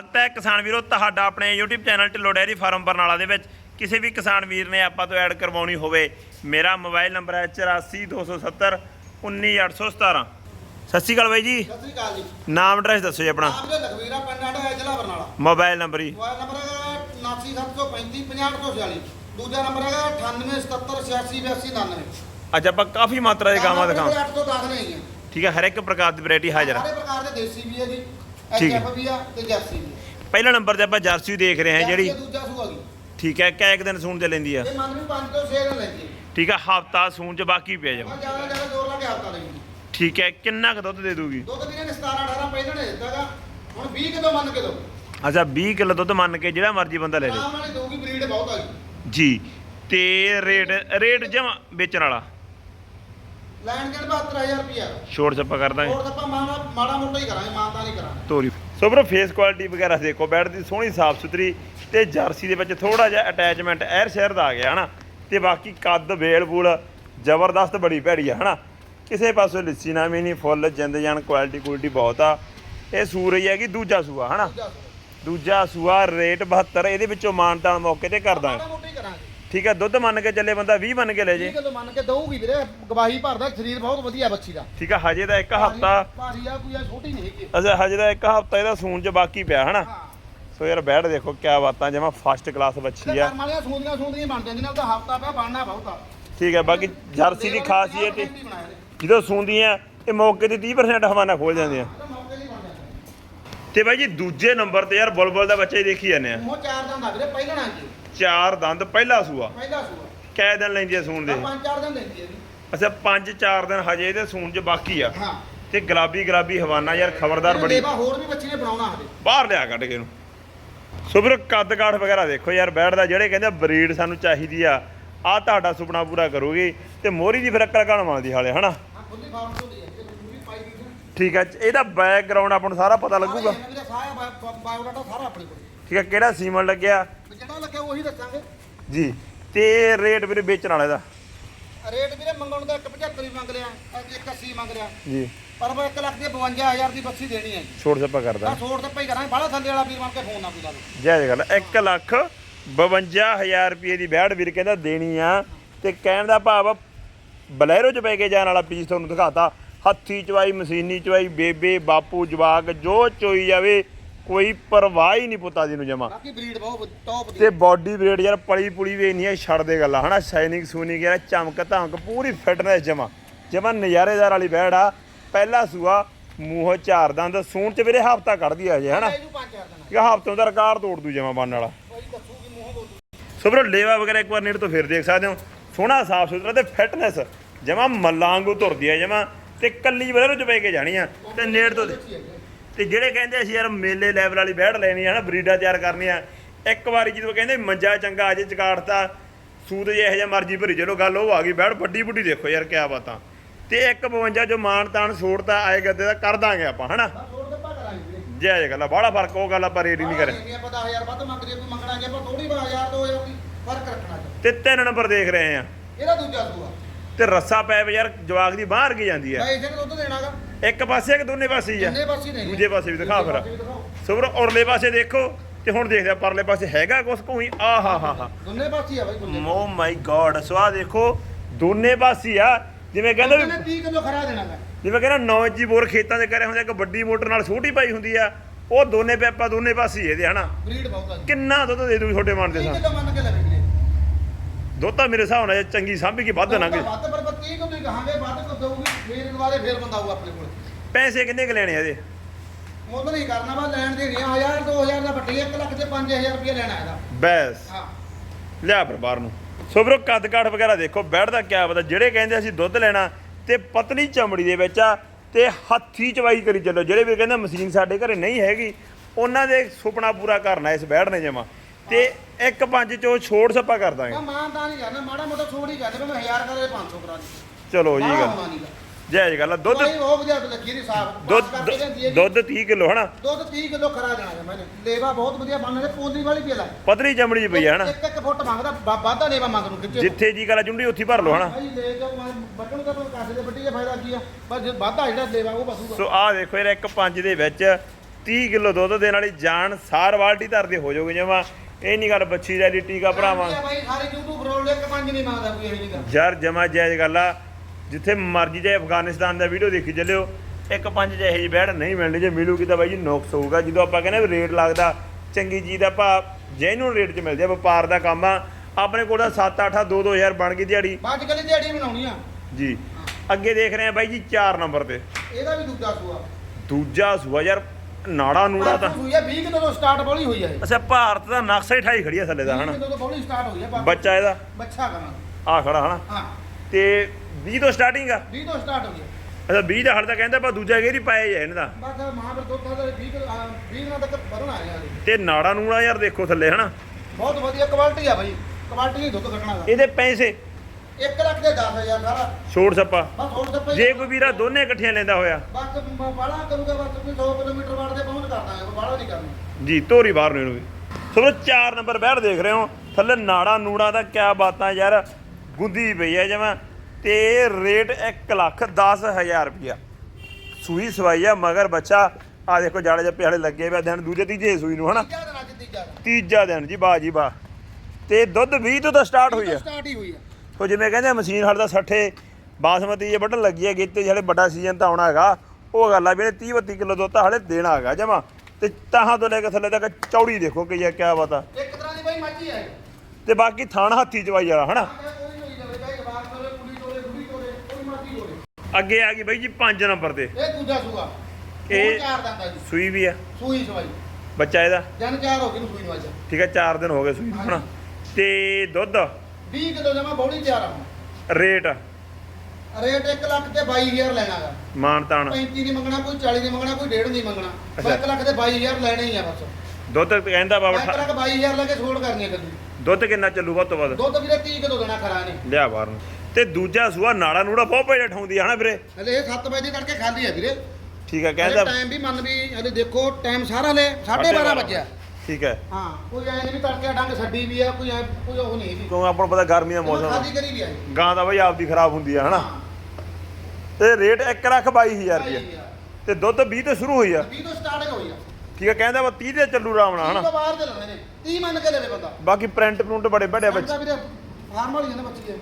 ਸਵਾਗਤ ਹੈ। ਕਿਸਾਨ ਵੀਰੋ ਤੁਹਾਡਾ ਆਪਣੇ YouTube channel Dhillon dairy farm Barnala ਦੇ ਵਿੱਚ ਕਿਸੇ ਵੀ ਕਿਸਾਨ ਵੀਰ ਨੇ ਆਪਾਂ ਤੋਂ ਐਡ ਕਰਵਾਉਣੀ ਹੋਵੇ। ਮੇਰਾ ਮੋਬਾਈਲ ਨੰਬਰ ਹੈ 8427 19817 ਸਤਿ ਸ਼੍ਰੀ ਅਕਾਲ ਬਾਈ ਜੀ। ਸਤਿ ਸ੍ਰੀ ਅਕਾਲ ਜੀ। ਨਾਮ ਐਡਰੈਸ ਦੱਸੋ ਜੀ ਆਪਣਾ। ਨਾਮ ਜੀ ਲਖਵੀਰਾ ਪਿੰਡ ਹੈ ਜ਼ਿਲ੍ਹਾ ਬਰਨਾਲਾ। ਮੋਬਾਈਲ ਨੰਬਰ ਜੀ। ਮੋਬਾਈਲ ਨੰਬਰ ਹੈਗਾ 7975 50846 ਦੂਜਾ ਨੰਬਰ ਹੈਗਾ 9877868299 ਅੱਜ ਆਪਾਂ ਕਾਫੀ ਮਾਤਰਾ ਦੇ ਗਾਵਾਂ ਦਿਖਾਵਾਂ। 8 ਤੋਂ ਦਾਖਲ ਨਹੀਂ ਹੈ ਠੀਕ ਹੈ ਹਰ ਇੱਕ ਪ੍ਰਕਾਰ ਦੀ ਵੈਰਾਈਟੀ ਹਾਜ਼ਰ ਹੈ। ਸਾਰੇ ਪ੍ਰਕਾਰ ਦੇ ਦੇਸੀ ਵੀ ਹੈ ਜੀ। ਠੀਕ ਹੈ। ਐਚਐਫ ਵੀ ਆ ਤੇ ਜਰਸੀ ਵੀ। ਪਹਿਲਾ ਨੰਬਰ ਤੇ ਆਪਾਂ ਜਰਸੀ ਦੇਖ ਰਹੇ ਹਾਂ ਜਿਹੜੀ ਦੂਜਾ ਸੂਆ ਜੀ ਠੀਕ ਹੈ ਕਿਆ ਇੱਕ ਦਿਨ ਸੂਣ ਤੇ ਲੈਂਦੀ ਆ? ਇਹ ਮੰਨ ਵੀ 5 ਤੋਂ 6 ਦਿਨ ਲੈਂਦੀ ਹੈ ਠੀਕ ਹੈ ਹਫਤਾ ਸੂਣ ਚ ਬਾਕੀ ਪਿਆ ਜਾ ਮੈਂ ਜ਼ਿਆਦਾ ਜ਼ਿਆਦਾ ਜ਼ੋਰ ਲਾ ਕੇ ਹਫਤਾ ਲੈਂਦੀ ਠੀਕ ਹੈ ਕਿੰਨਾ ਕੁ ਦੁੱਧ ਦੇ ਦੂਗੀ? ਦੁੱਧ ਵੀਰੇ ਨੇ 17 18 ਪਹਿਲਾਂ ਨੇ ਦਿੱਤਾਗਾ। ਹੁਣ 20 ਕਿਲੋ ਮੰਨ ਕੇ ਦੋ। ਅੱਛਾ 20 ਕਿਲੋ ਦੁੱਧ ਮੰਨ ਕੇ ਜਿਹੜਾ ਮਰਜ਼ੀ ਬੰਦਾ ਲੈ ਲੇ। ਆਰਾਮ ਨਾਲ ਹੀ ਦਊਗੀ ਬਰੀਡ ਬਹੁਤ ਆ ਜੀ ਜੀ ਤੇ ਰੇਟ ਰੇਟ ਜਮਾ ਵੇਚਣ ਵਾਲਾ। ਲੈਣ ਦੇਣ 72000 ਰੁਪਿਆ ਛੋੜ ਛੱਪਾ ਕਰ ਦਾਂਗੇ ਹੋਰ ਤਾਂ ਆਪਾਂ ਮਾੜਾ ਮਾੜਾ ਮੋਟਾ ਹੀ ਕਰਾਂਗੇ ਮਾਨਤਾ ਨਹੀਂ ਕਰਾਂਗੇ। ਤੋਰੀ। ਸੋ ਬਰੋ ਫੇਸ ਕੁਆਲਿਟੀ ਵਗੈਰਾ ਦੇਖੋ ਬੈਡ ਦੀ ਸੋਹਣੀ ਸਾਫ਼ ਸੁਥਰੀ ਤੇ ਜਰਸੀ ਦੇ ਵਿੱਚ ਥੋੜਾ ਜਿਹਾ ਅਟੈਚਮੈਂਟ ਐਰ ਸ਼ਹਿਰ ਦਾ ਆ ਗਿਆ ਹਨਾ? ਤੇ ਬਾਕੀ ਕੱਦ ਵੇਲ ਬੂਲ ਜ਼ਬਰਦਸਤ ਬੜੀ ਭੈੜੀ ਆ ਹਨਾ? ਕਿਸੇ ਪਾਸੋਂ ਲਿੱਸੀ ਨਾ ਵੀ ਨਹੀਂ ਫੁੱਲ ਜਿੰਦ ਜਾਨ ਕੁਆਲਿਟੀ ਕੁਆਲਿਟੀ ਬਹੁਤ ਆ। ਇਹ ਸੂ ਰਹੀ ਹੈਗੀ ਦੂਜਾ ਸੂਆ ਹਨਾ? ਦੂਜਾ ਸੂਆ। ਦੂਜਾ ਸੂਆ ਰੇਟ 72 ਇਹਦੇ ਵਿੱਚੋਂ ਮਾਨਤਾਨ ਮੌਕੇ ਤੇ ਕਰ ਦਾਂਗੇ। ਮਾੜਾ ਮੋਟਾ ਹੀ ਕਰਾਂਗੇ। ਠੀਕ ਹੈ ਦੁੱਧ ਮੰਨ ਕੇ ਚੱਲੇ ਬੰਦਾ 20 ਮੰਨ ਕੇ ਲੈ ਜੇ। 20 ਕਿਲੋ ਮੰਨ ਕੇ ਦਊਗੀ ਵੀਰੇ ਗਵਾਹੀ ਭਰਦਾ ਸਰੀਰ ਬਹੁਤ ਵਧੀਆ ਬੱਚੀ ਦਾ। ਠੀਕ ਹੈ ਹਜੇ ਤਾਂ ਇੱਕ ਹਫਤਾ ਭਾਰੀ ਆ ਕੋਈ ਆ ਛੋਟੀ ਨਹੀਂ ਹੈਗੀ। ਅੱਛਾ ਹਜੇ ਤਾਂ ਇੱਕ ਹਫਤਾ ਇਹਦਾ ਸੂਣ ਚ ਬਾਕੀ ਪਿਆ ਹਨਾ? ਹਾਂ। ਸੋ ਯਾਰ ਬੈਠ ਦੇਖੋ ਕਿਆ ਬਾਤਾਂ ਜਮਾ ਫਸਟ ਕਲਾਸ ਬੱਚੀ ਆ। ਕਰਮ ਵਾਲੀਆਂ ਸੂੰਦੀਆਂ ਸੂੰਦੀਆਂ ਬਣ ਜਾਂਦੀਆਂ ਨੇ ਉਹਦਾ ਹਫਤਾ ਪਿਆ ਬਣਨਾ ਬਹੁਤ ਆ। ਠੀਕ ਹੈ ਬਾਕੀ ਜਰਸੀ ਦੀ ਖਾਸੀਅਤ ਇਹਨੇ। ਜਦੋਂ ਸੂੰਦੀਆਂ ਇਹ ਮੌਕੇ ਤੇ 30% ਹਵਾਨਾ ਖੋਲ ਜਾਂਦਾ ਤੇ ਬਾਈ ਜੀ ਦੂਜੇ ਨੰਬਰ ਤੇ ਯਾਰ ਬੁਲਬੁਲ ਦਾ ਬੱਚਾ ਹੀ ਦੇਖੀ ਜਾਂਦੇ ਆ। ਮੂੰਹ ਚਾਰ ਦਿਨ ਦਾ ਵੀਰੇ ਪਹਿਲਾਂ ਨਾ ਜੀ। ਚਾਰ ਦੰਦ ਪਹਿਲਾ ਸੂਆ। ਪਹਿਲਾ ਸੂਆ। ਕੈ ਦਿਨ ਲੈਂਦੀ ਆ ਸੂਣ ਦੇ? ਪੰਜ ਚਾਰ ਦਿਨ ਲੈਂਦੀ ਹੈ ਜੀ। ਅੱਛਾ ਪੰਜ ਚਾਰ ਦਿਨ ਹਜੇ ਇਹਦੇ ਸੂਣ ਚ ਬਾਕੀ ਆ। ਹਾਂ। ਤੇ ਗੁਲਾਬੀ ਗੁਲਾਬੀ ਹਵਾਨਾ ਯਾਰ ਖਬਰਦਾਰ ਬੜੀ ਲੇਵਾ ਹੋਰ ਵੀ ਬੱਚੀ ਨੇ ਬਣਾਉਣਾ ਹਜੇ। ਬਾਹਰ ਲਿਆ ਕੱਢ ਕੇ ਇਹਨੂੰ। ਸੋ ਵੀਰੋ ਕੱਦ ਕਾਠ ਵਗੈਰਾ ਦੇਖੋ ਯਾਰ ਬੈਠਦਾ ਜਿਹੜੇ ਕਹਿੰਦੇ ਬਰੀਡ ਸਾਨੂੰ ਚਾਹੀਦੀ ਆ ਆ ਤੁਹਾਡਾ ਸੁਪਨਾ ਪੂਰਾ ਕਰੂਗੀ ਤੇ ਮੋਰੀ ਦੀ ਫਿਰ ਅਕਲ ਕਾਣ ਮੰਨਦੀ ਹਾਲੇ ਹਨਾ? ਹਾਂ ਖੁੱਲੀ ਫਾਰਮ ਤੋਂ ਲਈ ਹੈ ਜੇ ਪੂਰੀ ਪਾਈ ਗਈ ਹੈ ਠੀਕ ਹੈ ਇਹਦਾ ਬੈਕਗ੍ਰਾਉਂਡ ਆਪਾਂ ਨੂੰ ਸਾਰਾ ਪਤਾ ਲੱਗੂਗਾ। ਵੀਰੇ ਸਾਰਾ ਬਾਇਓਡਾਟਾ ਸਾਰਾ ਆਪਣੇ ਕੋਲ। ਠੀਕ ਹੈ ਕਿਹੜਾ ਸੀਮਨ ਲੱਗਿਆ? ਤੇ ਜਿਹੜਾ ਲੱਗਿਆ ਉਹੀ ਦੱਸਾਂਗੇ। ਜੀ ਤੇ ਰੇਟ ਵੀਰੇ ਵੇਚਣ ਵਾਲੇ ਦਾ? ਰੇਟ ਵੀਰੇ ਮੰਗਣ ਦਾ 175 ਹੀ ਮੰਗ ਲਿਆ ਅੱਜ 180 ਮੰਗ ਲਿਆ ਜੀ। ਪਰ ਮੈਂ 1 ਲੱਖ ਦੀ 52000 ਦੀ ਬੱਸੀ ਦੇਣੀ ਹੈ ਜੀ। ਛੋੜ ਛੱਪਾ ਕਰਦਾ। ਛੋੜ ਤੇ ਪਈ ਕਰਾਂਗੇ ਬਾਹਲਾ ਥੱਲੇ ਵਾਲਾ ਵੀਰ ਮੰਗ ਕੇ ਫੋਨ ਨਾ ਕੋਈ ਲਾ ਲਓ ਜੈ ਜੈ ਗੱਲ 1 ਲੱਖ 52000 ਰੁਪਏ ਦੀ ਬੈੜ ਵੀਰ ਕਹਿੰਦਾ ਦੇਣੀ ਆ। ਤੇ ਕਹਿਣ ਦਾ ਭਾਵ ਬਲੈਰੋ ਚ ਪੈ ਕੇ ਜਾਣ ਵਾਲਾ ਪੀਸ ਤੁਹਾਨੂੰ ਦਿਖਾਤਾ। ਹੱਥੀ ਚਵਾਈ ਮਸ਼ੀਨੀ ਚਵਾਈ ਬੇਬੇ ਬਾਪੂ ਜਵਾਕ ਜੋ ਚੋਈ ਜਾਵੇ ਕੋਈ ਪਰਵਾਹ ਹੀ ਨਹੀਂ ਪੁੱਤਾ ਜੀ ਨੂੰ ਜਮਾ। ਬਾਕੀ ਬਰੀਡ ਬਹੁਤ ਟੌਪ ਦੀ। ਤੇ ਬਾਡੀ ਬ੍ਰੇਡ ਯਾਰ ਪਲੀ ਪੁਲੀ ਵੀ ਨਹੀਂ ਹੈ ਛੱਡ ਦੇ ਗੱਲਾਂ। ਹਨਾ ਸ਼ਾਈਨਿੰਗ ਸੂਨਿੰਗ ਯਾਰ ਚਮਕ ਧਮਕ ਪੂਰੀ ਫਿਟਨੈਸ ਜਮਾ। ਜਮਾ ਨਜ਼ਾਰੇਦਾਰ ਵਾਲੀ ਬੈੜ ਆ। ਪਹਿਲਾ ਸੂਆ ਮੂੰਹ ਚਾਰ ਦੰਦ ਸੂਣ ਚ ਵੀਰੇ ਹਫਤਾ ਕੱਢਦੀ ਆ ਜੇ ਹਨਾ। ਇਹਨੂੰ ਦਿਨ ਇਹ ਹਫ਼ਤੇ ਦਾ ਰਿਕਾਰਡ ਤੋੜ ਦੂ ਜਮਾ ਬਣਨ ਵਾਲਾ। ਕੋਈ ਦੱਸੂਗੀ ਮੂੰਹ ਬੋਲੂ। ਸੋ ਬਰੋ ਲੇਵਾ ਵਗੈਰਾ ਇੱਕ ਵਾਰ ਨੇੜੇ ਤੋਂ ਫਿਰ ਦੇਖ ਸਕਦੇ ਹੋ। ਸੋਹਣਾ ਸਾਫ਼ ਸੁਥਰਾ ਤੇ ਫਿਟਨੈਸ ਜਮਾ ਮੱਲਾਂ ਵਾਂਗੂ ਤੁਰਦੀ ਆ ਜਮਾ ਤੇ ਕੱਲੀ ਬਲੇਰੋ ਚ ਪੈ ਕੇ ਜਾਣੀ ਆ ਤੇ ਨੇੜ ਤੋਂ ਤੇ ਜਿਹੜੇ ਕਹਿੰਦੇ ਅਸੀਂ ਯਾਰ ਮੇਲੇ ਲੈਵਲ ਵਾਲੀ ਬੈੜ ਲੈਣੀ ਆ ਨਾ ਬਰੀਡਾਂ ਤਿਆਰ ਕਰਨੀਆਂ ਇੱਕ ਵਾਰੀ ਜਦੋਂ ਕਹਿੰਦੇ ਮੰਜਾ ਚੰਗਾ ਅਜੇ ਚਕਾੜਤਾ ਸੂਦ ਜੇ ਇਹੋ ਜਿਹਾ ਮਰਜ਼ੀ ਭਰੀ ਚਲੋ ਗੱਲ ਉਹ ਆ ਗਈ ਬੈੜ ਵੱਡੀ ਵੱਡੀ ਦੇਖੋ ਯਾਰ ਕਿਆ ਬਾਤਾਂ। ਤੇ 152 ਜੋ ਮਾਨ ਤਾਨ ਛੋੜਤਾ ਆਏ ਗੱਦੇ ਦਾ ਕਰ ਦਾਂਗੇ ਆਪਾਂ ਹਨਾ? ਜੈ ਜੈ ਗੱਲ ਆ ਬੜਾ ਫ਼ਰਕ ਉਹ ਗੱਲ ਆਪਾਂ ਰੇਡ ਹੀ ਨਹੀਂ ਕਰੇ ਜੇ ਆਪਾਂ 10000 ਵੱਧ ਮੰਗਦੇ ਕੋਈ ਮੰਗਣਾ ਜੇ ਆਪਾਂ ਥੋੜੀ 1000 2000 ਦੀ ਫ਼ਰਕ ਰੱਖਣਾ। ਜੀ ਤੇ ਤਿੰਨ ਨੰਬਰ ਦੇਖ ਰਹੇ ਆ। ਇਹਦਾ ਦੂਜਾ ਸੂਆ। ਤੇ ਰੱਸਾ ਪੈ ਯਾਰ ਜਵਾਕ ਦੀ ਬਾਹਰ ਕੀ ਜਾਂਦੀ ਦੁੱਧ ਦੇਣਾਗਾ? ਇੱਕ ਪਾਸੇ ਕਿ ਦੋਨੇ ਪਾਸੇ ਹੀ ਆ। ਜਿੰਨੇ ਪਾਸੇ ਨੇ ਦੂਜੇ ਪਾਸੇ ਵੀ ਦਿਖਾ ਫਿਰ। ਸੋਬਰ ਔਰਲੇ ਪਾਸੇ ਦੇਖੋ ਤੇ ਹੁਣ ਦੇਖਦੇ ਆ ਪਰਲੇ ਪਾਸੇ ਹੈਗਾ ਕੁਛ ਕੋਈ? ਆ ਹਾ ਹਾ ਹਾ। ਦੋਨੇ ਪਾਸੇ ਹੀ ਆ ਬਾਈ ਦੋਨੇ ਓ ਮਾਈ ਗॉड ਸੋ ਆ ਦੇਖੋ ਦੋਨੇ ਪਾਸੇ ਹੀ ਆ। ਜਿਵੇਂ ਕਹਿੰਦੇ ਵੀ 30 ਕਿਲੋ ਖਰਾ ਦੇਣਾਗਾ। ਜਿਵੇਂ ਕਹਿੰਦਾ 9 ਇੰਚੀ ਬੋਰ ਖੇਤਾਂ ਦੇ ਕਰੇ ਹੁੰਦੇ ਇੱਕ ਵੱਡੀ ਮੋਟਰ ਨਾਲ ਛੋਟੀ ਪਾਈ ਹੁੰਦੀ ਆ। ਉਹ ਦੋਨੇ ਪੈਪਾ ਦੋਨੇ ਪਾਸੇ ਹੀ ਇਹਦੇ ਹਨਾ? ਬਰੀਡ ਬਹੁਤ ਆ ਜੀ। ਕਿੰਨਾ ਦੁੱਧ ਦੇ ਦੂ ਛੋਟੇ ਮਨ ਦੇ 30 ਸਾਂ ਕਿਲੋ ਮੰਨ ਕੇ ਲੈ ਵੀਰੇ ਦੁੱਧ ਤਾਂ ਮੇਰੇ ਹਿਸਾਬ ਨਾਲ ਚੰਗੀ ਸਾਂਭੀ ਕੀ ਵੱਧ ਨਾਂਗੇ ਵੱਧ ਪਰ 30 ਕਿਲੋ ਹੀ ਕਹਾਂਗੇ ਵੱਧ ਕੋ ਦਊਗੀ? ਫੇਰ ਦੁਬਾਰੇ ਫੇਰ ਬੰਦਾ ਆਊ ਆਪਣੇ ਕੋਲ। ਪੈਸੇ ਕਿੰਨੇ ਕੁ ਲੈਣੇ ਆ ਇਹਦੇ? ਮੁੱਲ ਨਹੀਂ ਕਰਨਾ ਵਾ ਲੈਣ ਦੇ ਨਹੀਂ 1000 2000 ਦਾ ਵੱਡੀ 1 ਲੱਖ ਤੇ 5000 ਰੁਪਏ ਲੈਣਾ ਇਹਦਾ। ਬੈਸ। ਹਾਂ। ਲਿਆ ਬਾਹਰ ਨੂੰ। ਸੋ ਵੀਰੋ ਕੱਦ ਕਾਠ ਵਗੈਰਾ ਦੇਖੋ ਬੈਡ ਦਾ ਕਿਆ ਪਤਾ। ਜਿਹੜੇ ਕਹਿੰਦੇ ਅਸੀਂ ਦੁੱਧ ਲੈਣਾ ਤੇ ਪਤਲੀ ਚਮੜੀ ਦੇ ਵਿੱਚ ਆ ਤੇ ਹੱਥੀ ਚਵਾਈ ਕਰੀ ਚੱਲੋ। ਜਿਹੜੇ ਵੀ ਕਹਿੰਦੇ ਮਸ਼ੀਨ ਸਾਡੇ ਘਰੇ ਨਹੀਂ ਹੈਗੀ ਉਹਨਾਂ ਦੇ ਸੁਪਨਾ ਪੂਰਾ ਕਰਨਾ ਇਸ ਬੈਡ ਨੇ ਜਮਾ। ਤੇ ਇੱਕ ਪੰਜ ਚੋਂ ਛੋੜ ਛੱਪਾ ਕਰ ਦਾਂਗੇ। ਮੈਂ ਮਾਂ ਤਾਂ ਨਹੀਂ ਕਰਨਾ ਮਾੜਾ ਮੋਟਾ ਛੋੜ ਹੀ ਕਰਦੇ ਮੈਂ 1000 ਕਰੇ 500 ਕਰਾ ਦੀ। ਚਲੋ ਜੀ ਗੱਲ। ਜੈ ਜੀ ਗੱਲ। ਦੁੱਧ ਦਵਾਈ ਉਹ ਵਧੀਆ ਲੱਗੀ ਨਹੀਂ ਸਾਫ਼। ਦੁੱਧ ਦੁੱਧ 30 ਕਿਲੋ ਹਨਾ? ਦੁੱਧ 30 ਕਿਲੋ ਖਰਾ ਹੈ ਮੈਨੇ। ਲੇਵਾ ਬਹੁਤ ਵਧੀਆ ਬਣਨੇ ਪੋਲੀ ਵਾਲੀ ਪੀ ਲੈ। ਪਤਲੀ ਚਮੜੀ 'ਚ ਪਈ ਹਨਾ? ਇੱਕ ਇੱਕ ਫੁੱਟ ਮੰਗਦਾ ਵਾਧਾ ਲੇਵਾ ਮੰਗ ਨੂੰ ਜਿੱਥੇ ਜੀ ਕਰਾ ਚੁੰਡੀ ਉੱਥੇ ਭਰ ਲਓ ਹਨਾ? ਭਾਈ ਲੈ ਜਾਓ ਮੈਂ ਬੱਟਣ ਦਾ ਕਾਸੇ ਦੇ ਵੱਡੀ ਦਾ ਫਾਇਦਾ ਕੀ ਆ? ਪਰ ਜੇ ਵਾਧਾ ਜਿਹੜਾ ਲੇਵਾ ਉਹ ਬਸੂਗਾ ਸੋ ਆਹ ਦੇਖੋ ਯਾਰ ਇੱਕ ਪੰਜ ਦੇ ਵਿੱਚ 30 ਕਿਲੋ ਦੁੱਧ ਦੇਣ ਵਾਲੀ ਜਾਨ ਸਾਰ ਬਾਲਟੀ ਧਰਦੇ ਹੋ ਜਾਓਗੇ ਜਮਾ। ਇਹ ਨਹੀਂ ਗੱਲ ਬੱਚੀ ਦਾ ਦੀ ਟੀਕਾ ਭਰਾਵਾਂ। ਇਹ ਬਾਈ ਸਾਰੇ YouTube ਰੋਲ ਇੱਕ ਪੰਜ ਨਹੀਂ ਮੰਗਦਾ ਕੋਈ ਇਹੋ ਜਿਹੀ ਗੱਲ। ਯਾਰ ਜਮਾ ਜਾਇਜ਼ ਗੱਲ ਆ ਜਿੱਥੇ ਮਰਜ਼ੀ ਜਾਏ ਅਫਗਾਨਿਸਤਾਨ ਦਾ ਵੀਡੀਓ ਦੇਖੀ ਚੱਲਿਓ ਇੱਕ ਪੰਜ ਜਿਹੇ ਜਿਹੀ ਬੈੜ ਨਹੀਂ ਮਿਲਣੀ ਜੇ ਮਿਲੂਗੀ ਤਾਂ ਬਾਈ ਜੀ ਨੁਕਸ ਹੋਊਗਾ। ਜਦੋਂ ਆਪਾਂ ਕਹਿੰਦੇ ਰੇਟ ਲੱਗਦਾ ਚੰਗੀ ਚੀਜ਼ ਦਾ ਭਾਅ ਜੈਨੂਨ ਰੇਟ 'ਚ ਮਿਲਦੀ ਆ ਵਪਾਰ ਦਾ ਕੰਮ ਆ। ਆਪਣੇ ਕੋਲ ਤਾਂ 7 8 2 2000 ਬਣ ਗਈ ਦਿਹਾੜੀ। ਬਾਅਦ ਕੱਲੀ ਦਿਹਾੜੀ ਬਣਾਉਣੀ ਆ। ਜੀ। ਅੱਗੇ ਦੇਖ ਰਹੇ ਆ ਬਾਈ ਜੀ 4 ਨੰਬਰ ਤੇ। ਇਹਦਾ ਵੀ ਦੂਜਾ ਸੂਆ। ਦੂਜਾ ਸੂਆ ਯਾਰ ਨਾੜਾ ਨੂੜਾ ਤਾਂ ਹੋਈ ਆ 20 ਕਿਲੋ ਤੋਂ ਸਟਾਰਟ ਬੋਲੀ ਹੋਈ ਆ ਇਹ। ਅੱਛਾ ਭਾਰਤ ਦਾ ਨਕਸ਼ਾ ਹੀ ਠਾਈ ਖੜੀ ਆ ਥੱਲੇ ਦਾ 20 ਹਨਾ? ਕਿਲੋ ਤੋਂ ਬੋਲੀ ਸਟਾਰਟ ਹੋਈ ਆ ਬਾਕੀ ਬੱਚਾ ਇਹਦਾ? ਬੱਚਾ ਆ ਖੜਾ ਹਨਾ? ਹਾਂ। ਤੇ 20 ਤੋਂ ਸਟਾਰਟਿੰਗ ਆ? 20 ਤੋਂ ਸਟਾਰਟ ਹੋਈ ਆ। ਅੱਛਾ 20 ਦਾ ਤਾਂ ਕਹਿੰਦਾ ਪਰ ਦੂਜਾ ਗੇਰ ਹੀ ਪਾਇਆ ਜਾਏ ਇਹਨਾਂ ਦਾ ਬਸ ਮਹਾਂਵੀਰ ਦੁੱਧ ਦਾ 20 ਕਿਲੋ 20 ਦਿਨਾਂ ਤੱਕ ਵਧਣਾ ਆ ਜੀ ਤੇ ਨਾੜਾ ਨੂੜਾ ਯਾਰ ਦੇਖੋ ਥੱਲੇ ਹਨਾ? ਬਹੁਤ ਵਧੀਆ ਕੁਆਲਿਟੀ ਆ ਬਾਈ। ਕੁਆਲਿਟੀ ਨਹੀਂ ਦੁੱਧ ਕੱਢਣਾ ਇਹਦੇ ਪੈਸੇ 1 ਲੱਖ ਦੇ 10000 ਸਾਰਾ ਛੋੜ ਛੱਪਾ ਬਸ ਹੋਰ ਤਾਂ ਜੇ ਕੋਈ ਵੀਰਾ ਦੋਨੇ ਇਕੱਠੀਆਂ ਲੈਂਦਾ ਹੋਇਆ। ਬਸ ਬਾਲਾ ਕਰੂਗਾ ਬਸ ਕੋਈ 100 ਕਿਲੋਮੀਟਰ ਵਾਰ ਦੇ ਪਹੁੰਚ ਕਰ ਦਾਂਗੇ ਬਾਲਾ ਨਹੀਂ ਕਰਨੀ। ਜੀ ਧੋਰੀ ਬਾਹਰ ਨੂੰ ਇਹਨੂੰ ਵੀ। ਸੋ 4 ਨੰਬਰ ਬੈਠ ਦੇਖ ਰਹੇ ਹੋ। ਥੱਲੇ ਨਾੜਾ ਨੂੜਾ ਦਾ ਕਿਆ ਬਾਤਾਂ ਯਾਰ। ਗੁੰਦੀ ਪਈ ਹੈ ਜਮਾ। ਤੇ ਰੇਟ 1 ਲੱਖ 10000 ਰੁਪਿਆ ਸੂਈ ਸਵਾਈ ਆ ਮਗਰ ਬੱਚਾ। ਆ ਦੇਖੋ ਜਾਲੇ ਜੱਪੇ ਵਾਲੇ ਲੱਗੇ ਵੇ ਦਿਨ ਦੂਜੇ ਤੀਜੇ ਸੂਈ ਨੂੰ ਹਨਾ? ਤੀਜਾ ਦਿਨ ਜੀ ਬਾਹ ਜੀ ਬਾਹ ਤੇ ਦੁੱਧ 20 ਤੋਂ ਤਾਂ ਸਟਾਰਟ ਹੋਈ ਆ। ਸਟਾਰਟ ਹੀ ਹੋਈ ਆ। ਸੋ ਜਿਵੇਂ ਕਹਿੰਦੇ ਆ, ਮਸ਼ੀਨ ਹੜ ਦਾ 60 ਬਾਸਮਤੀ ਜੇ ਵੱਢਣ ਲੱਗੀ ਹੈ ਗੀਤੇ ਜਿਹੜੇ ਵੱਡਾ ਸੀਜ਼ਨ ਤਾਂ ਆਉਣਾ ਹੈਗਾ ਉਹ ਗੱਲ ਆ ਵੀ ਇਹਨੇ 30 32 ਕਿਲੋ ਦੁੱਧ ਹਲੇ ਦੇਣਾ ਹੈਗਾ ਜਮਾ। ਤੇ ਤਾਹਾਂ ਤੋਂ ਲੈ ਕੇ ਥੱਲੇ ਤੱਕ ਚੌੜੀ ਦੇਖੋ ਕਿ ਇਹ ਕਿਆ ਬਾਤ ਆ। ਇੱਕ ਤਰ੍ਹਾਂ ਦੀ ਬਾਈ ਮੱਝੀ ਹੈ ਤੇ ਬਾਕੀ ਥਾਣ ਹੱਥੀ ਚਵਾਈ ਵਾਲਾ ਹਨਾ? ਅੱਗੇ ਆ ਗਈ ਬਾਈ ਜੀ 5 ਨੰਬਰ ਤੇ। ਇਹ ਦੂਜਾ ਸੂਆ। ਇਹ- ਚਾਰ ਦੰਦਾ ਜੀ। ਸੂਈ ਵੀ ਆ। ਸੂਈ ਸਵਾਈ। ਬੱਚਾ ਇਹਦਾ? ਜਨ ਚਾਰ ਹੋ ਗਏ ਨੂੰ ਸੂਈ ਨੂੰ ਅੱਜ। ਠੀਕ ਹੈ 4 ਦਿਨ ਹੋ ਗਏ ਸੂਈ ਨੂੰ ਹਨਾ? ਤੇ ਦੁੱਧ? 20 ਕਿਲੋ ਜਮਾ ਬੌੜੀ ਤਿਆਰ ਆ ਰੇਟ? ਰੇਟ 1 ਲੱਖ ਤੇ 22000 ਲੈਣਾਗਾ ਮਾਨ ਤਾਨ 35 ਨਹੀਂ ਮੰਗਣਾ ਕੋਈ 40 ਨਹੀਂ ਮੰਗਣਾ ਕੋਈ 1.5 ਨਹੀਂ ਮੰਗਣਾ। ਅੱਛਾ। 1 ਲੱਖ ਤੇ 22000 ਲੈਣੇ ਹੀ ਆ ਬਸ। ਦੁੱਧ ਕਹਿੰਦਾ ਬਾਬਾ 1 ਲੱਖ 22000 ਲੈ ਕੇ ਛੋੜ ਕਰਨੀ ਹੈ ਕਦੀ ਦੁੱਧ ਕਿੰਨਾ ਚੱਲੂ ਵੱਧ ਤੋਂ ਵੱਧ? ਦੁੱਧ ਵੀਰੇ 30 ਕਿਲੋ ਦੇਣਾ ਖਰਾ ਨੇ ਲਿਆ ਬਾਹਰ ਨੂੰ। ਤੇ ਦੂਜਾ ਸੂਆ ਨਾੜਾ ਨੂੜਾ ਬਹੁਤ ਪੇੜਾ ਠਾਉਂਦੀ ਆ ਹਨਾ ਵੀਰੇ? ਹਲੇ ਇਹ 7 ਵਜੇ ਤੜਕੇ ਖਾਲੀ ਆ ਵੀਰੇ। ਠੀਕ ਹੈ ਹਲੇ ਕਹਿੰਦਾ ਟਾਈਮ ਵੀ ਮੰਨ ਵੀ ਹਲੇ ਦੇਖੋ ਟਾਈਮ ਸਾਰਾ ਲੈ 12:30 ਵਜਿਆ। ਠੀਕ ਹੈ। ਹਾਂ ਕੋਈ ਐ ਨਹੀਂ ਵੀ ਤੜਕੇ ਡੰਗ ਛੱਡੀ ਵੀ ਆ ਕੋਈ ਐ ਕੋਈ ਉਹ ਨਹੀਂ ਕਿਉਂ ਆਪਾਂ ਨੂੰ ਪਤਾ ਗਰਮੀ ਦਾ ਮੌਸਮ ਆ। ਖਾਲੀ ਕਰੀ ਵੀ ਆ ਜੀ। ਗਾਂ ਦਾ ਬਈ ਆਪਦੀ ਖਰਾਬ ਹੁੰਦੀ ਆ ਹਨਾ? ਹਾਂ। ਤੇ ਰੇਟ 1 ਲੱਖ 22000 ਰੁਪਏ ਭਾਈ ਆ। ਤੇ ਦੁੱਧ 20 ਤੋਂ ਸ਼ੁਰੂ ਹੋਈ ਆ। 20 ਤੋਂ ਸਟਾਰਟਿੰਗ ਹੋਈ ਆ। ਠੀਕ ਹੈ ਕਹਿੰਦਾ ਵਾ 30 ਤੇ ਚੱਲੂ ਆਰਾਮ ਨਾਲ 30 ਹਨਾ ਤੋਂ ਬਾਹਰ ਦੇ ਲੈਣੇ ਨੇ। 30 ਮੰਨ ਕੇ ਲੈਵੇ ਬੰਦਾ। ਬਾਕੀ ਪ੍ਰਿੰਟ ਪ੍ਰਿੰਟ ਬੜੇ ਵੱਡੇ ਬੱਚੇ ਬੱਚਾ ਵੀਰੇ ਫਾਰਮ ਵਾਲੀ ਨੇ ਬੱਚੀ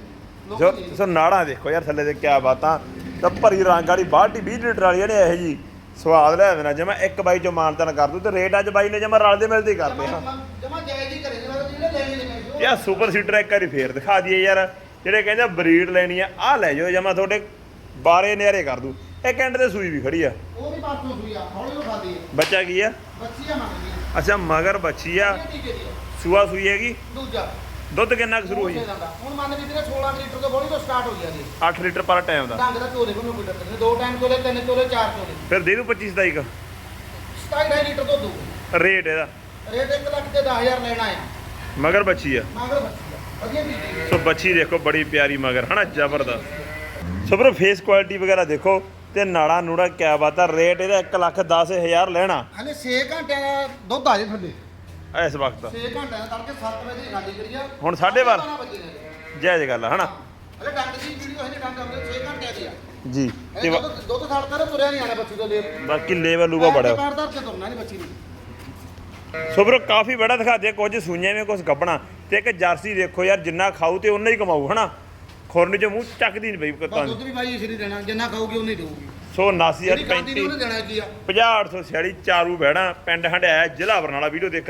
ਲੋਕ ਜੋ ਨਹੀਂ ਸੋ ਨਾੜਾਂ ਦੇਖੋ ਯਾਰ ਥੱਲੇ ਤੇ ਕਿਆ ਬਾਤਾਂ। ਤਾਂ ਭਰੀ ਰੰਗ ਵਾਲੀ ਬਾਲਟੀ 20 ਲੀਟਰ ਵਾਲੀ ਜਿਹੜੇ ਇਹ ਜੀ। ਸਵਾਦ ਲੈ ਦੇਣਾ ਜਮਾ ਇੱਕ ਬਾਈ ਚੋਂ ਮਾਨਤਨ ਕਰ ਦੂ ਤੇ ਰੇਟ ਅੱਜ ਬਾਈ ਨੇ ਜਮਾ ਰਲਦੇ ਮਿਲਦੇ ਹੀ ਕਰਦੇ ਹਾਂ ਜਮਾ ਜਾਇਜ਼ ਹੀ ਕਰੇ ਜਿਹੜਾ ਜਿਹੜੇ ਲੈਣੇ ਨੇ ਯਾ ਸੁਪਰ ਸੀਡਰ ਇੱਕ ਵਾਰੀ ਫੇਰ ਦਿਖਾ ਦਈਏ ਯਾਰ ਜਿਹੜੇ ਕਹਿੰਦੇ ਬਰੀਡ ਲੈਣੀ ਆ ਆ ਲੈ ਜਾਓ ਜਮਾ ਤੁਹਾਡੇ ਬਾਰੇ ਨਿਆਰੇ ਕਰ ਦੂ ਇੱਕ ਐਂਡ ਤੇ ਸੂਈ ਵੀ ਖੜੀ ਆ। ਉਹ ਵੀ ਪਾਸੋਂ ਸੂਈ ਆ ਹੌਲੀ ਉਹ ਖਾਦੀ ਹੈ ਬੱਚਾ ਕੀ ਆ? ਬੱਚੀ ਆ ਮੰਗਦੀ ਹੈ ਅੱਛਾ ਮਗਰ ਬੱਚੀ ਆ। ਸੂਆ ਸੂਈ ਹੈਗੀ? ਦੂਜਾ। ਦੁੱਧ ਕਿੰਨਾ ਕੁ ਸ਼ੁਰੂ ਹੋਈ? ਦਾ ਦਾ। ਹੁਣ ਮੰਨ ਵੀ ਵੀਰੇ 16 ਲੀਟਰ ਤੋਂ ਬੋਲੀ ਤੋਂ ਸਟਾਰਟ ਹੋਈ ਆ ਜੀ। 8 ਲੀਟਰ ਪਰ ਟਾਈਮ ਦਾ। ਡੰਗ ਦਾ ਚੋਲੇ ਕੋਈ ਡਰ ਨਹੀਂ ਦੋ ਟਾਈਮ ਚੋਲੇ ਤਿੰਨ ਚੋਲੇ ਚਾਰ ਚੋਲੇ। ਫਿਰ ਦੇ ਦੂ 25 27 ਕ? 27 ਲੀਟਰ ਤੋਂ ਦੂ। ਰੇਟ ਇਹਦਾ। ਰੇਟ 1 ਲੱਖ ਤੇ 10000 ਲੈਣਾ ਆ। ਮਗਰ ਬੱਚੀ ਆ। ਮਗਰ ਬੱਚੀ ਆ। ਵਧੀਆ ਟੀਕੇ ਦੀ ਸੋ ਬੱਚੀ ਦੇਖੋ ਬੜੀ ਪਿਆਰੀ ਮਗਰ ਹਨਾ? ਜ਼ਬਰਦਸਤ। ਸੋ ਬਰੋ ਫੇਸ ਕੁਆਲਿਟੀ ਵਗੈਰਾ ਦੇਖੋ ਤੇ ਨਾੜਾ ਨੂੜਾ ਕਿਆ ਬਾਤ ਆ। ਰੇਟ ਇਹਦਾ 1 ਲੱਖ 10000 ਲੈਣਾ। ਹਲੇ 6 ਘੰਟਿਆਂ ਦਾ ਦੁੱਧ ਆ ਜੇ ਥੱਲੇ। ਇਸ ਵਕਤ। 6 ਘੰਟਿਆਂ ਦਾ ਤੜਕੇ 7 ਵਜੇ ਦੀ ਖਾਲੀ ਕਰੀ ਆ ਹੁਣ ਸਾਢੇ ਬਾਰਾਂ। ਬਾਰਾਂ ਵਜੇ ਨੇ। ਜਾਇਜ਼ ਗੱਲ ਆ ਹਨਾ? ਹਲੇ ਡੰਗ ਦੀ ਵੀਡੀਓ ਹਲੇ ਡੰਗ ਆਪਣੇ 6 ਘੰਟਿਆਂ ਦੀ ਆ। ਜੀ। ਤੇ ਦੁੱਧ ਦੁੱਧ ਛੱਡਦਾ ਨਾ ਤੁਰਿਆ ਨਹੀਂ ਆਣਾ ਬੱਚੀ ਤੋਂ ਲੈ ਬਾਕੀ ਲੇਵਲ ਲੂਗਾ ਬੜਾ। ਪੈਰ ਧਰ ਕੇ ਤੁਰਨਾ ਨਹੀਂ ਬੱਚੀ ਨੂੰ। ਸੋ ਬਰੋ ਕਾਫੀ ਬੜਾ ਦਿਖਾਦੇ ਕੁਝ ਸੂਈਆਂ ਵਿੱਚ ਕੁਝ ਗੱਬਣਾ। ਤੇ ਇੱਕ ਜਰਸੀ ਦੇਖੋ ਯਾਰ ਜਿੰਨਾ ਖਾਊ ਤੇ ਉਨਾ ਹੀ ਕਮਾਊ ਹਨਾ? ਖੁਰਨ ਚ ਮੂੰਹ ਚੱਕਦੀ ਨਹੀਂ ਪਈ ਬਸ ਤਾਂ ਦੁੱਧ ਵੀ ਬਾਈ ਇਸ ਨਹੀਂ ਦੇਣਾ ਜਿੰਨਾ ਖਾਊਗੀ ਉਨੀ ਦੇਊਗੀ। ਸੋ 79 ਜਿਹੜੀ ਖਾਂਦੀ ਨਹੀਂ ਉਹਨੇ ਦੇਣਾ ਕੀ ਆ? 50 846 ਚਾਰੂ ਬਹਿਣਾ ਪਿੰਡ ਹੰਡਿਆ ਜ਼ਿਲ੍ਹਾ ਬਰਨਾਲਾ ਵੀਡੀਓ ਦੇਖ